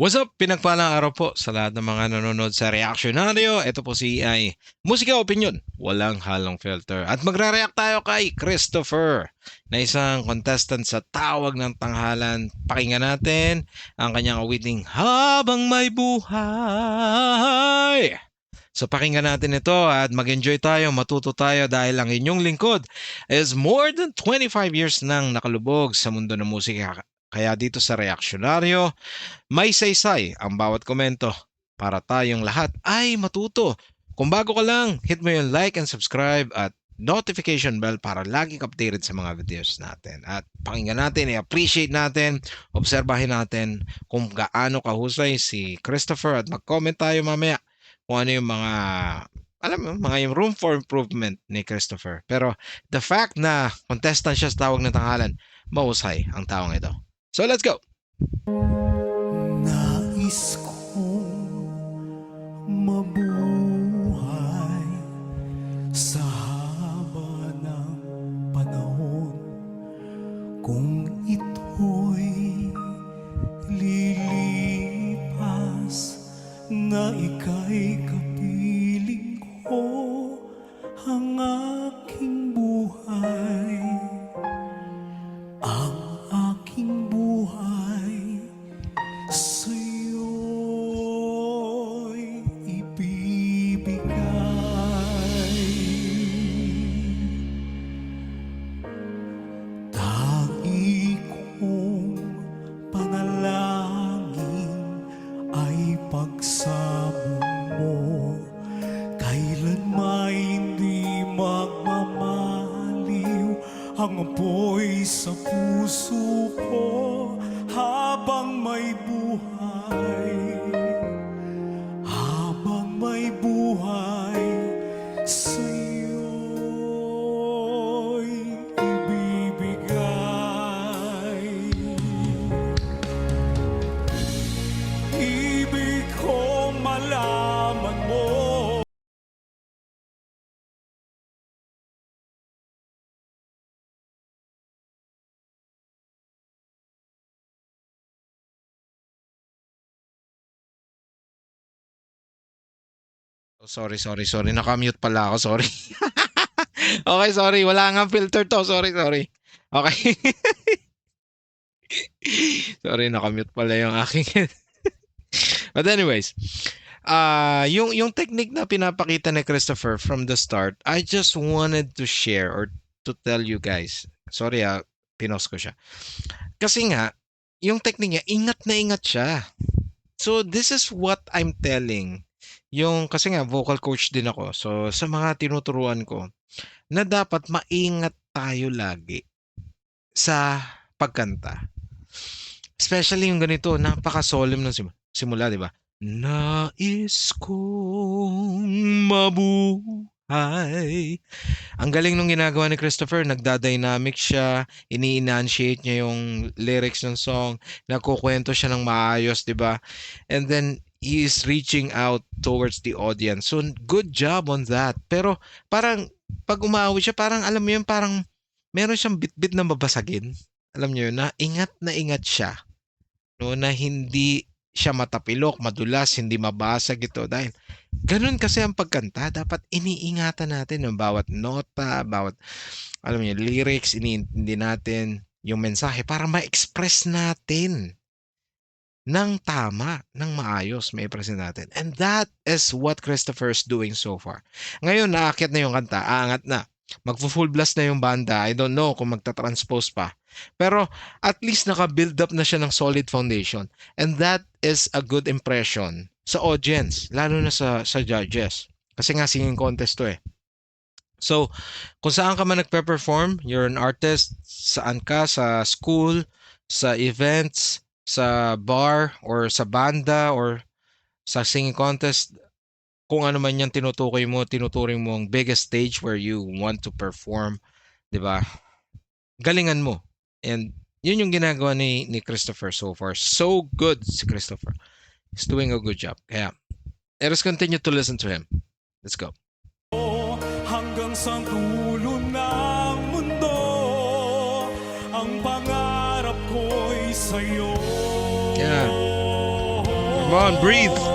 What's up? Pinagpalang araw po sa lahat ng mga nanonood sa Reactionaryo. Ito po si ay Musika Opinion, walang halong filter. At magre-react tayo kay Christopher na isang contestant sa Tawag ng Tanghalan. Pakinggan natin ang kanyang awiting Habang May Buhay. So pakinggan natin ito at mag-enjoy tayo, matuto tayo dahil ang inyong lingkod is more than 25 years nang nakalubog sa mundo ng musika. Kaya dito sa Reaksyonaryo, may saysay ang bawat komento para tayong lahat ay matuto. Kung bago ka lang, hit mo yung like and subscribe at notification bell para lagi updated sa mga videos natin. At pakinggan natin, i-appreciate natin, obserbahin natin kung gaano kahusay si Christopher at mag-comment tayo mamaya kung ano yung mga alam mo, mga yung room for improvement ni Christopher. Pero the fact na contestant siya sa tawag ng tanghalan, mahusay ang taong ito. So let's go! Nais kong mabuhay sa haba ng panahon kung ito'y lilipas na ika'y kapiling Oh, sorry, sorry, sorry. Nakamute pala ako. Sorry. okay, sorry. Wala nga filter to. Sorry, sorry. Okay. sorry, nakamute pala yung aking... But anyways, uh, yung, yung technique na pinapakita ni Christopher from the start, I just wanted to share or to tell you guys. Sorry ah, pinos ko siya. Kasi nga, yung technique niya, ingat na ingat siya. So this is what I'm telling yung kasi nga vocal coach din ako. So sa mga tinuturuan ko na dapat maingat tayo lagi sa pagkanta. Especially yung ganito, napaka-solemn ng sim- simula, di ba? Nais kong mabuhay. Ang galing nung ginagawa ni Christopher, nagda-dynamic siya, ini-enunciate niya yung lyrics ng song, nagkukwento siya ng maayos, di ba? And then he is reaching out towards the audience. So good job on that. Pero parang pag umaawi siya, parang alam mo yun, parang meron siyang bit-bit na mabasagin. Alam niyo yun, na ingat na ingat siya. No, na hindi siya matapilok, madulas, hindi mabasag ito. Dahil ganun kasi ang pagkanta. Dapat iniingatan natin yung bawat nota, bawat, alam niyo, lyrics, iniintindi natin yung mensahe para ma-express natin ng tama, ng maayos, may present natin. And that is what Christopher is doing so far. Ngayon, naakyat na yung kanta, aangat na. Magpo-full blast na yung banda. I don't know kung magta-transpose pa. Pero at least naka-build up na siya ng solid foundation. And that is a good impression sa audience, lalo na sa, sa judges. Kasi nga singing contest to eh. So, kung saan ka man nagpe-perform, you're an artist, saan ka, sa school, sa events, sa bar, or sa banda, or sa singing contest, kung ano man yan tinutukoy mo, tinuturing mo ang biggest stage where you want to perform, di ba? Galingan mo. And yun yung ginagawa ni, ni Christopher so far. So good si Christopher. He's doing a good job. Kaya, let us continue to listen to him. Let's go. hanggang sa Yeah. Come on, breathe.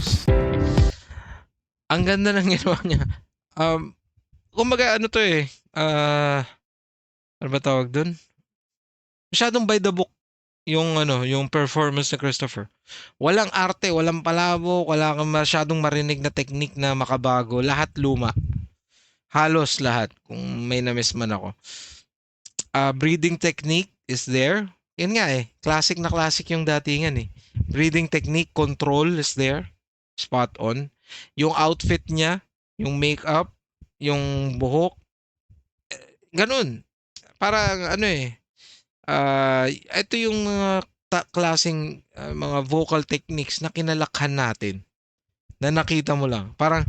Ayos. Ang ganda ng ginawa niya. Um, kumbaga ano to eh, ah, ano ba tawag dun? Masyadong by the book yung ano, yung performance ni Christopher. Walang arte, walang palabo, wala kang masyadong marinig na technique na makabago. Lahat luma. Halos lahat, kung may na-miss man ako. Ah, breathing technique is there. Yan nga eh, classic na classic yung datingan eh. Breathing technique, control is there. Spot on. Yung outfit niya, yung makeup, yung buhok, eh, ganun. Parang ano eh, ah ito yung mga ta- klaseng ah, mga vocal techniques na kinalakhan natin na nakita mo lang. Parang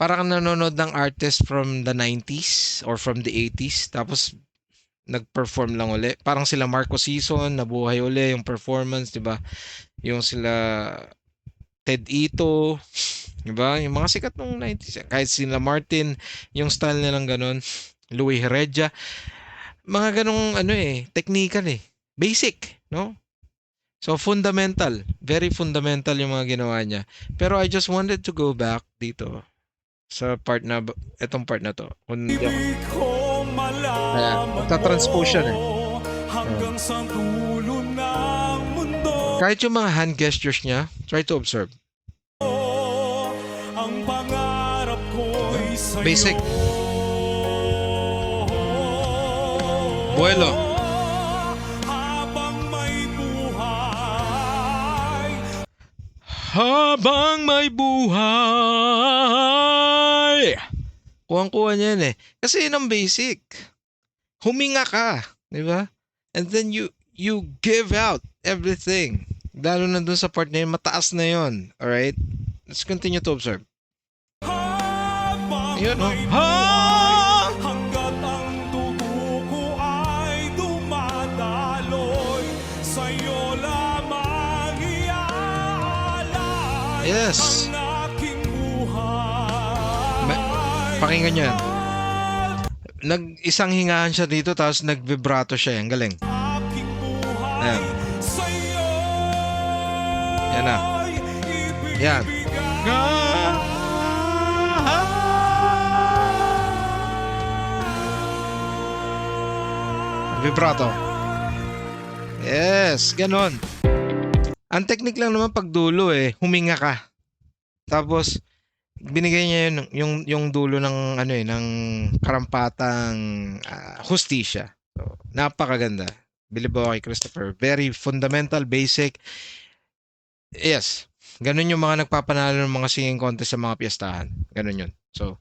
parang nanonood ng artist from the 90s or from the 80s tapos nag-perform lang uli. Parang sila Marco Season, nabuhay uli yung performance, 'di ba? Yung sila Ted Ito, 'di ba? Yung mga sikat nung 90s. Kahit sila Martin, yung style nilang ganun. Louis Heredia. Mga ganong ano eh, technical eh. Basic, no? So fundamental, very fundamental yung mga ginawa niya. Pero I just wanted to go back dito sa part na etong part na to. Kung hindi ako Ibig ko malaman Ayan, magta-transpose siya eh. mo Hanggang sa kahit yung mga hand gestures niya, try to observe. Ang pangarap ko'y sa'yo Basic. Buelo. Habang may buhay Habang may buhay. Kuwang-kuha niya yan eh. Kasi yun ang basic. Huminga ka, di ba? And then you you give out everything. Lalo na dun sa part na yun, mataas na yun. Alright? Let's continue to observe. Ayun, oh. may Ha! buhay Hanggat ang dugo ko ay dumadaloy Sa'yo lamang iaalay Yes. Ang aking buhay Ma- pakinggan niyo yan. Nag isang hingahan siya dito tapos nag-vibrato siya. Ang galing. Yan na. Yan. Vibrato. Yes, ganon. Ang technique lang naman pag dulo eh, huminga ka. Tapos binigay niya yun, yung yung dulo ng ano eh ng karampatang ah, hustisya. So, napakaganda. Bilib kay Christopher. Very fundamental, basic. Yes. Ganun yung mga nagpapanalo ng mga singing contest sa mga piyestahan. Ganun yun. So,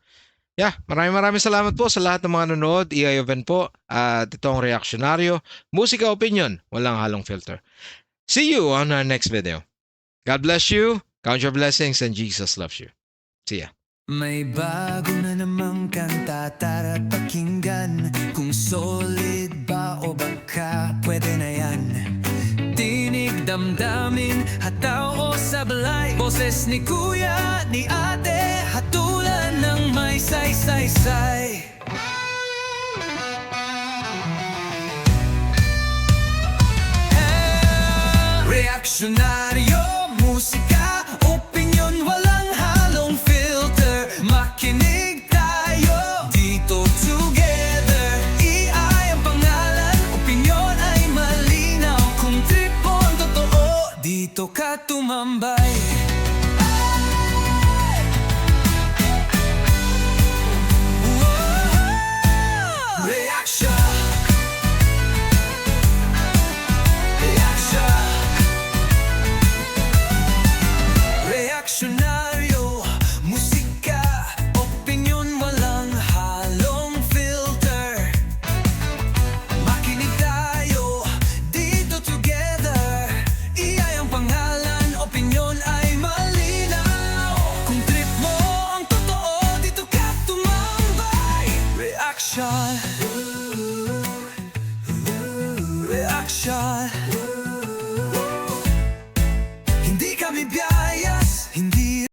yeah. Maraming maraming salamat po sa lahat ng mga nanonood. EI Oven po. At itong reaksyonaryo. Musika opinion. Walang halong filter. See you on our next video. God bless you. Count your blessings and Jesus loves you. See ya. May bago na namang kanta tara't pakinggan Kung solid ba o baka pwede na yan damdamin, hataw o sablay Boses ni kuya, ni ate Hatulan ng may say-say-say. Reaksyonaryo, ka